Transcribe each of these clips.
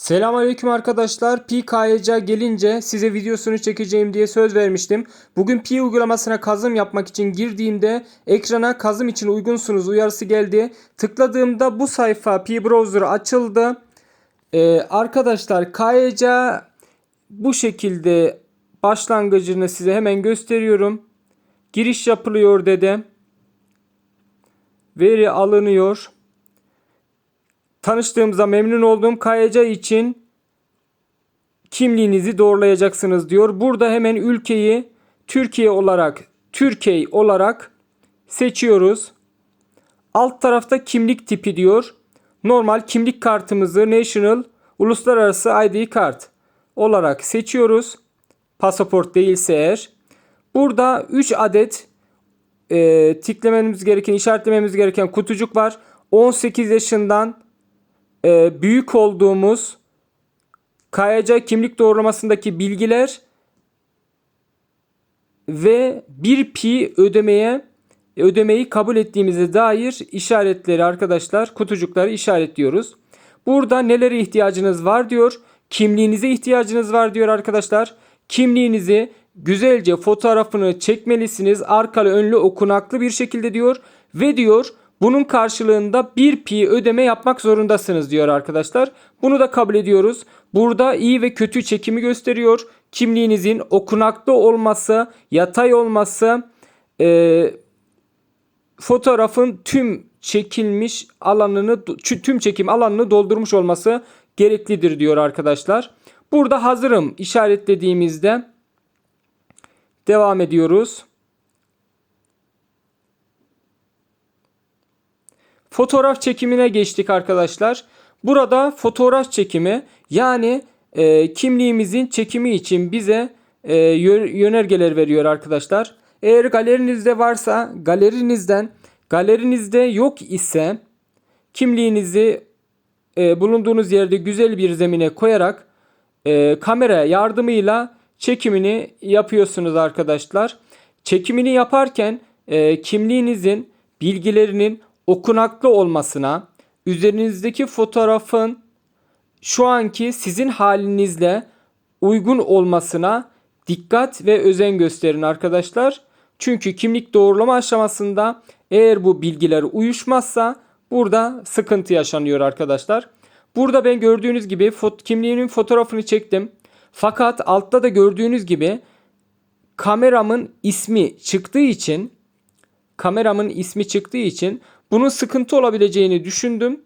Selamünaleyküm arkadaşlar. Pi KYC gelince size videosunu çekeceğim diye söz vermiştim. Bugün Pi uygulamasına kazım yapmak için girdiğimde ekrana kazım için uygunsunuz uyarısı geldi. Tıkladığımda bu sayfa Pi Browser açıldı. Ee, arkadaşlar KYC bu şekilde başlangıcını size hemen gösteriyorum. Giriş yapılıyor dedi. Veri alınıyor. Tanıştığımıza memnun oldum. KYC için kimliğinizi doğrulayacaksınız diyor. Burada hemen ülkeyi Türkiye olarak Türkiye olarak seçiyoruz. Alt tarafta kimlik tipi diyor. Normal kimlik kartımızı National Uluslararası ID kart olarak seçiyoruz. Pasaport değilse eğer. Burada 3 adet e, tiklememiz gereken, işaretlememiz gereken kutucuk var. 18 yaşından e, büyük olduğumuz KYC kimlik doğrulamasındaki bilgiler ve bir pi ödemeye ödemeyi kabul ettiğimize dair işaretleri arkadaşlar kutucukları işaretliyoruz. Burada nelere ihtiyacınız var diyor. Kimliğinize ihtiyacınız var diyor arkadaşlar. Kimliğinizi güzelce fotoğrafını çekmelisiniz. Arkalı önlü okunaklı bir şekilde diyor. Ve diyor bunun karşılığında bir pi ödeme yapmak zorundasınız diyor arkadaşlar. Bunu da kabul ediyoruz. Burada iyi ve kötü çekimi gösteriyor. Kimliğinizin okunaklı olması, yatay olması, e, fotoğrafın tüm çekilmiş alanını, tüm çekim alanını doldurmuş olması gereklidir diyor arkadaşlar. Burada hazırım işaretlediğimizde devam ediyoruz. Fotoğraf çekimine geçtik arkadaşlar. Burada fotoğraf çekimi yani e, kimliğimizin çekimi için bize e, yönergeler veriyor arkadaşlar. Eğer galerinizde varsa galerinizden galerinizde yok ise kimliğinizi e, bulunduğunuz yerde güzel bir zemine koyarak e, kamera yardımıyla çekimini yapıyorsunuz arkadaşlar. Çekimini yaparken e, kimliğinizin bilgilerinin okunaklı olmasına, üzerinizdeki fotoğrafın şu anki sizin halinizle uygun olmasına dikkat ve özen gösterin arkadaşlar. Çünkü kimlik doğrulama aşamasında eğer bu bilgiler uyuşmazsa burada sıkıntı yaşanıyor arkadaşlar. Burada ben gördüğünüz gibi fot kimliğimin fotoğrafını çektim. Fakat altta da gördüğünüz gibi kameramın ismi çıktığı için kameramın ismi çıktığı için bunun sıkıntı olabileceğini düşündüm.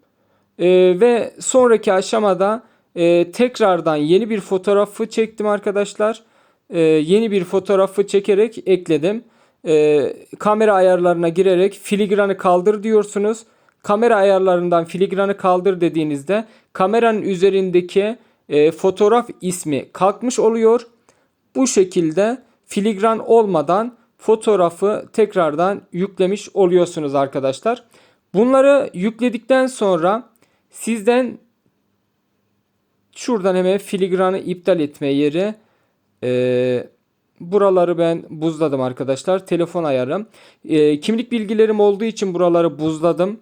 E, ve sonraki aşamada e, tekrardan yeni bir fotoğrafı çektim arkadaşlar. E, yeni bir fotoğrafı çekerek ekledim. E, kamera ayarlarına girerek filigranı kaldır diyorsunuz. Kamera ayarlarından filigranı kaldır dediğinizde kameranın üzerindeki e, fotoğraf ismi kalkmış oluyor. Bu şekilde filigran olmadan fotoğrafı tekrardan yüklemiş oluyorsunuz arkadaşlar. Bunları yükledikten sonra sizden şuradan hemen filigranı iptal etme yeri e, buraları ben buzladım arkadaşlar. Telefon ayarım. E, kimlik bilgilerim olduğu için buraları buzladım.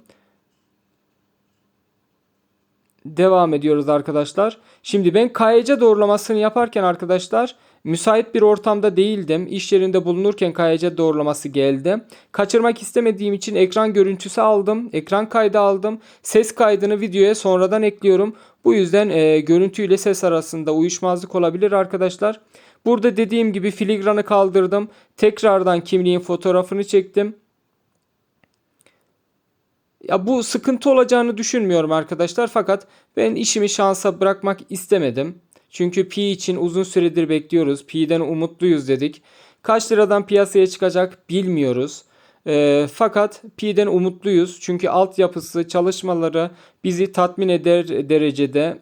Devam ediyoruz arkadaşlar. Şimdi ben KYC doğrulamasını yaparken arkadaşlar müsait bir ortamda değildim. İş yerinde bulunurken KYC doğrulaması geldi. Kaçırmak istemediğim için ekran görüntüsü aldım. Ekran kaydı aldım. Ses kaydını videoya sonradan ekliyorum. Bu yüzden e, görüntü ses arasında uyuşmazlık olabilir arkadaşlar. Burada dediğim gibi filigranı kaldırdım. Tekrardan kimliğin fotoğrafını çektim. Ya bu sıkıntı olacağını düşünmüyorum arkadaşlar fakat ben işimi şansa bırakmak istemedim. Çünkü Pi için uzun süredir bekliyoruz. Pi'den umutluyuz dedik. Kaç liradan piyasaya çıkacak bilmiyoruz. E, fakat Pi'den umutluyuz. Çünkü altyapısı, çalışmaları bizi tatmin eder derecede.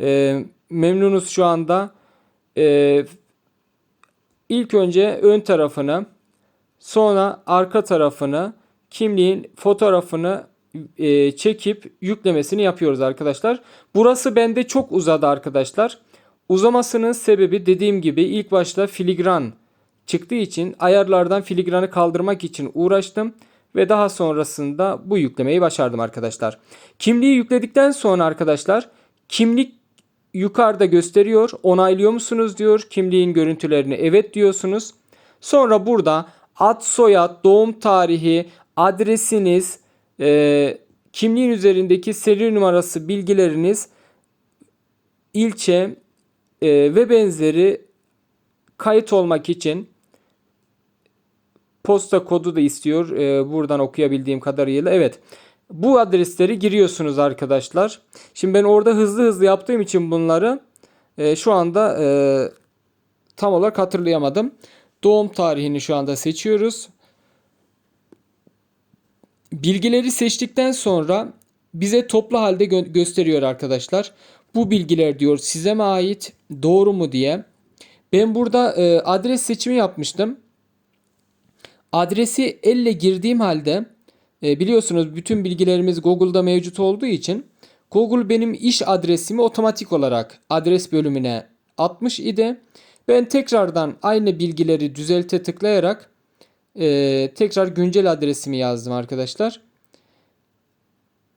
E, memnunuz şu anda. E, ilk önce ön tarafını, sonra arka tarafını, kimliğin fotoğrafını e, çekip yüklemesini yapıyoruz arkadaşlar. Burası bende çok uzadı arkadaşlar. Uzamasının sebebi dediğim gibi ilk başta filigran çıktığı için ayarlardan filigranı kaldırmak için uğraştım ve daha sonrasında bu yüklemeyi başardım arkadaşlar. Kimliği yükledikten sonra arkadaşlar kimlik yukarıda gösteriyor. Onaylıyor musunuz diyor. Kimliğin görüntülerini evet diyorsunuz. Sonra burada ad, soyad, doğum tarihi, adresiniz, e, kimliğin üzerindeki seri numarası bilgileriniz, ilçe e, ve benzeri kayıt olmak için posta kodu da istiyor. E, buradan okuyabildiğim kadarıyla. Evet. Bu adresleri giriyorsunuz arkadaşlar. Şimdi ben orada hızlı hızlı yaptığım için bunları e, şu anda e, tam olarak hatırlayamadım. Doğum tarihini şu anda seçiyoruz. Bilgileri seçtikten sonra bize toplu halde gö- gösteriyor arkadaşlar. Bu bilgiler diyor size mi ait doğru mu diye. Ben burada e, adres seçimi yapmıştım. Adresi elle girdiğim halde e, biliyorsunuz bütün bilgilerimiz Google'da mevcut olduğu için Google benim iş adresimi otomatik olarak adres bölümüne atmış idi. Ben tekrardan aynı bilgileri düzelte tıklayarak e, tekrar güncel adresimi yazdım arkadaşlar.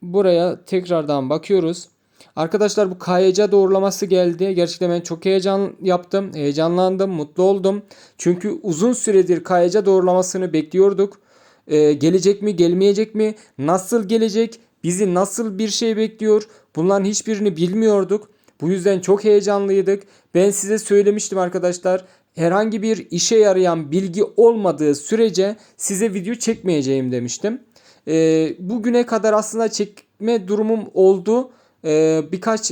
Buraya tekrardan bakıyoruz. Arkadaşlar bu KYC doğrulaması geldi. Gerçekten ben çok heyecan yaptım. Heyecanlandım, mutlu oldum. Çünkü uzun süredir KYC doğrulamasını bekliyorduk. Ee, gelecek mi, gelmeyecek mi? Nasıl gelecek? Bizi nasıl bir şey bekliyor? Bunların hiçbirini bilmiyorduk. Bu yüzden çok heyecanlıydık. Ben size söylemiştim arkadaşlar. Herhangi bir işe yarayan bilgi olmadığı sürece size video çekmeyeceğim demiştim. Ee, bugüne kadar aslında çekme durumum oldu. Ee, birkaç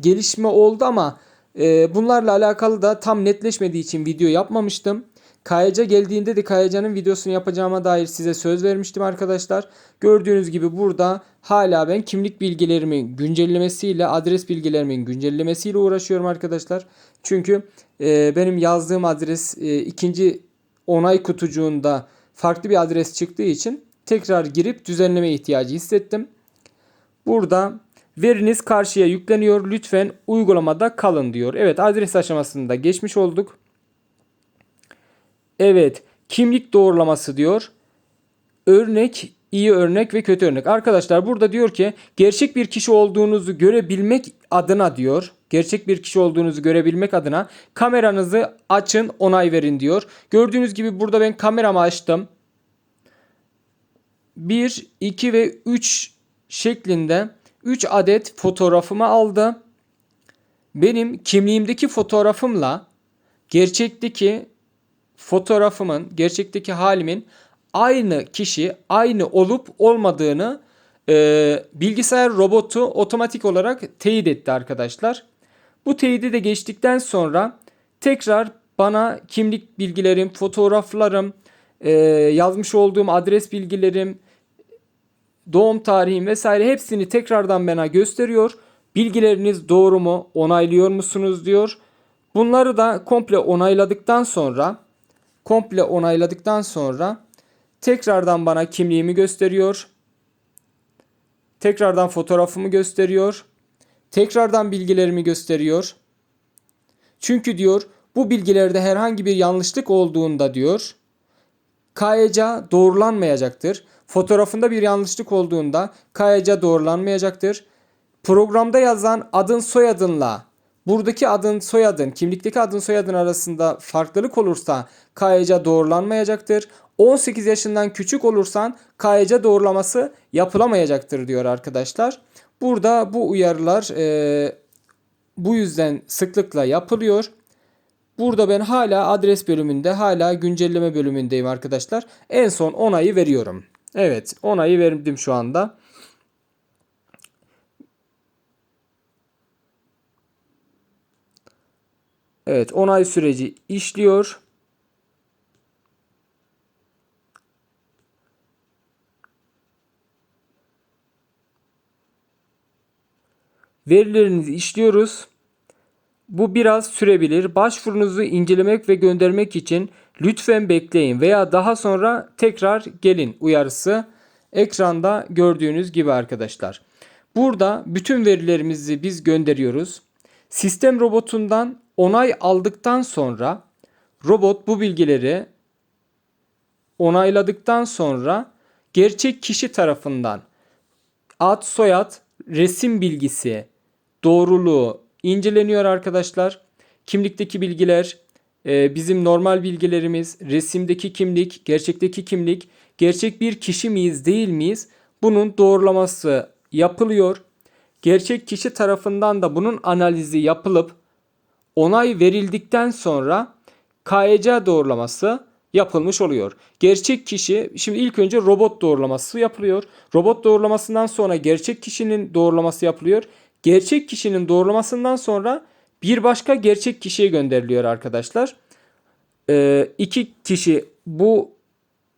gelişme oldu ama e, bunlarla alakalı da tam netleşmediği için video yapmamıştım. Kayaca geldiğinde de Kayaca'nın videosunu yapacağıma dair size söz vermiştim arkadaşlar. Gördüğünüz gibi burada hala ben kimlik bilgilerimin güncellemesiyle, adres bilgilerimin güncellemesiyle uğraşıyorum arkadaşlar. Çünkü e, benim yazdığım adres e, ikinci onay kutucuğunda farklı bir adres çıktığı için tekrar girip düzenleme ihtiyacı hissettim. Burada veriniz karşıya yükleniyor. Lütfen uygulamada kalın diyor. Evet adres aşamasında geçmiş olduk. Evet kimlik doğrulaması diyor. Örnek iyi örnek ve kötü örnek. Arkadaşlar burada diyor ki gerçek bir kişi olduğunuzu görebilmek adına diyor. Gerçek bir kişi olduğunuzu görebilmek adına kameranızı açın onay verin diyor. Gördüğünüz gibi burada ben kameramı açtım. 1, 2 ve 3 şeklinde 3 adet fotoğrafımı aldı. Benim kimliğimdeki fotoğrafımla gerçekteki fotoğrafımın, gerçekteki halimin aynı kişi, aynı olup olmadığını e, bilgisayar robotu otomatik olarak teyit etti arkadaşlar. Bu teyidi de geçtikten sonra tekrar bana kimlik bilgilerim, fotoğraflarım, e, yazmış olduğum adres bilgilerim, doğum tarihim vesaire hepsini tekrardan bana gösteriyor. Bilgileriniz doğru mu? Onaylıyor musunuz diyor. Bunları da komple onayladıktan sonra komple onayladıktan sonra tekrardan bana kimliğimi gösteriyor. Tekrardan fotoğrafımı gösteriyor. Tekrardan bilgilerimi gösteriyor. Çünkü diyor bu bilgilerde herhangi bir yanlışlık olduğunda diyor KYC doğrulanmayacaktır. Fotoğrafında bir yanlışlık olduğunda KYC doğrulanmayacaktır. Programda yazan adın soyadınla buradaki adın soyadın, kimlikteki adın soyadın arasında farklılık olursa KYC doğrulanmayacaktır. 18 yaşından küçük olursan KYC doğrulaması yapılamayacaktır diyor arkadaşlar. Burada bu uyarılar e, bu yüzden sıklıkla yapılıyor. Burada ben hala adres bölümünde, hala güncelleme bölümündeyim arkadaşlar. En son onayı veriyorum. Evet, onayı verdim şu anda. Evet, onay süreci işliyor. Verilerinizi işliyoruz. Bu biraz sürebilir. Başvurunuzu incelemek ve göndermek için lütfen bekleyin veya daha sonra tekrar gelin uyarısı ekranda gördüğünüz gibi arkadaşlar. Burada bütün verilerimizi biz gönderiyoruz. Sistem robotundan onay aldıktan sonra robot bu bilgileri onayladıktan sonra gerçek kişi tarafından ad, soyad, resim bilgisi, doğruluğu, inceleniyor arkadaşlar. Kimlikteki bilgiler, e, bizim normal bilgilerimiz, resimdeki kimlik, gerçekteki kimlik, gerçek bir kişi miyiz değil miyiz? Bunun doğrulaması yapılıyor. Gerçek kişi tarafından da bunun analizi yapılıp onay verildikten sonra KYC doğrulaması yapılmış oluyor. Gerçek kişi şimdi ilk önce robot doğrulaması yapılıyor. Robot doğrulamasından sonra gerçek kişinin doğrulaması yapılıyor. Gerçek kişinin doğrulamasından sonra bir başka gerçek kişiye gönderiliyor arkadaşlar. Ee, iki kişi bu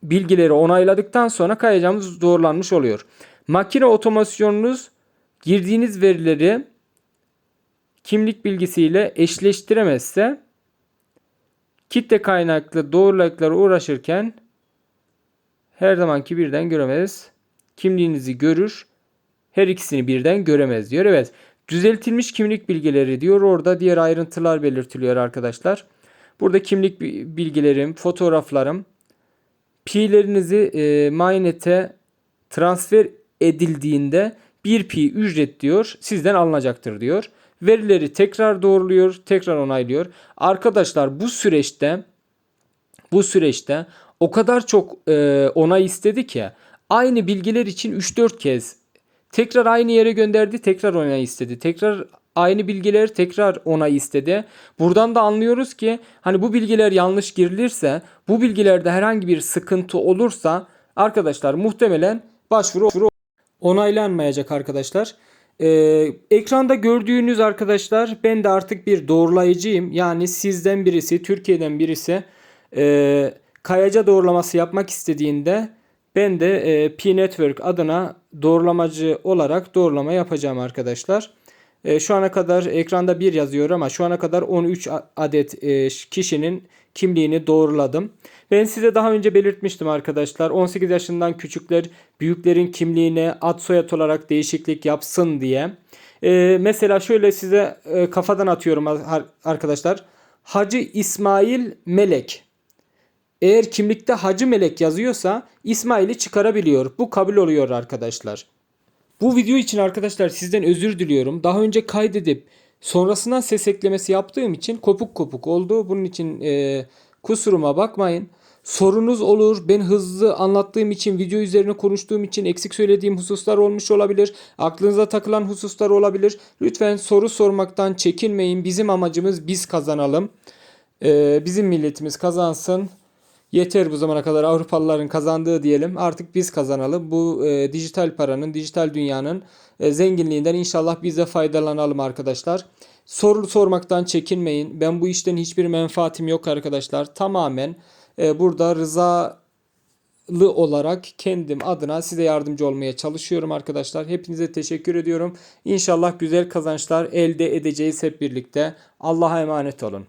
bilgileri onayladıktan sonra kayacağımız doğrulanmış oluyor. Makine otomasyonunuz girdiğiniz verileri kimlik bilgisiyle eşleştiremezse kitle kaynaklı doğruluklara uğraşırken her zamanki birden göremez. Kimliğinizi görür. Her ikisini birden göremez diyor. Evet. Düzeltilmiş kimlik bilgileri diyor. Orada diğer ayrıntılar belirtiliyor arkadaşlar. Burada kimlik bi- bilgilerim, fotoğraflarım, pi'lerinizi e, MyNet'e transfer edildiğinde 1 pi ücret diyor sizden alınacaktır diyor. Verileri tekrar doğruluyor, tekrar onaylıyor. Arkadaşlar bu süreçte bu süreçte o kadar çok e, onay istedi ki aynı bilgiler için 3-4 kez tekrar aynı yere gönderdi, tekrar onay istedi. Tekrar aynı bilgiler tekrar onay istedi. Buradan da anlıyoruz ki hani bu bilgiler yanlış girilirse, bu bilgilerde herhangi bir sıkıntı olursa arkadaşlar muhtemelen başvuru onaylanmayacak arkadaşlar. Ee, ekranda gördüğünüz arkadaşlar ben de artık bir doğrulayıcıyım. Yani sizden birisi, Türkiye'den birisi e, kayaca doğrulaması yapmak istediğinde ben de e, P-Network adına doğrulamacı olarak doğrulama yapacağım arkadaşlar. E, şu ana kadar ekranda bir yazıyor ama şu ana kadar 13 a- adet e, kişinin kimliğini doğruladım. Ben size daha önce belirtmiştim arkadaşlar. 18 yaşından küçükler büyüklerin kimliğine ad soyad olarak değişiklik yapsın diye. E, mesela şöyle size e, kafadan atıyorum ar- arkadaşlar. Hacı İsmail Melek. Eğer kimlikte Hacı Melek yazıyorsa İsmail'i çıkarabiliyor. Bu kabul oluyor arkadaşlar. Bu video için arkadaşlar sizden özür diliyorum. Daha önce kaydedip sonrasından ses eklemesi yaptığım için kopuk kopuk oldu. Bunun için e, kusuruma bakmayın. Sorunuz olur. Ben hızlı anlattığım için, video üzerine konuştuğum için eksik söylediğim hususlar olmuş olabilir. Aklınıza takılan hususlar olabilir. Lütfen soru sormaktan çekinmeyin. Bizim amacımız biz kazanalım. E, bizim milletimiz kazansın. Yeter bu zamana kadar Avrupalıların kazandığı diyelim. Artık biz kazanalım. Bu e, dijital paranın, dijital dünyanın e, zenginliğinden inşallah biz de faydalanalım arkadaşlar. Soru sormaktan çekinmeyin. Ben bu işten hiçbir menfaatim yok arkadaşlar. Tamamen e, burada rızalı olarak kendim adına size yardımcı olmaya çalışıyorum arkadaşlar. Hepinize teşekkür ediyorum. İnşallah güzel kazançlar elde edeceğiz hep birlikte. Allah'a emanet olun.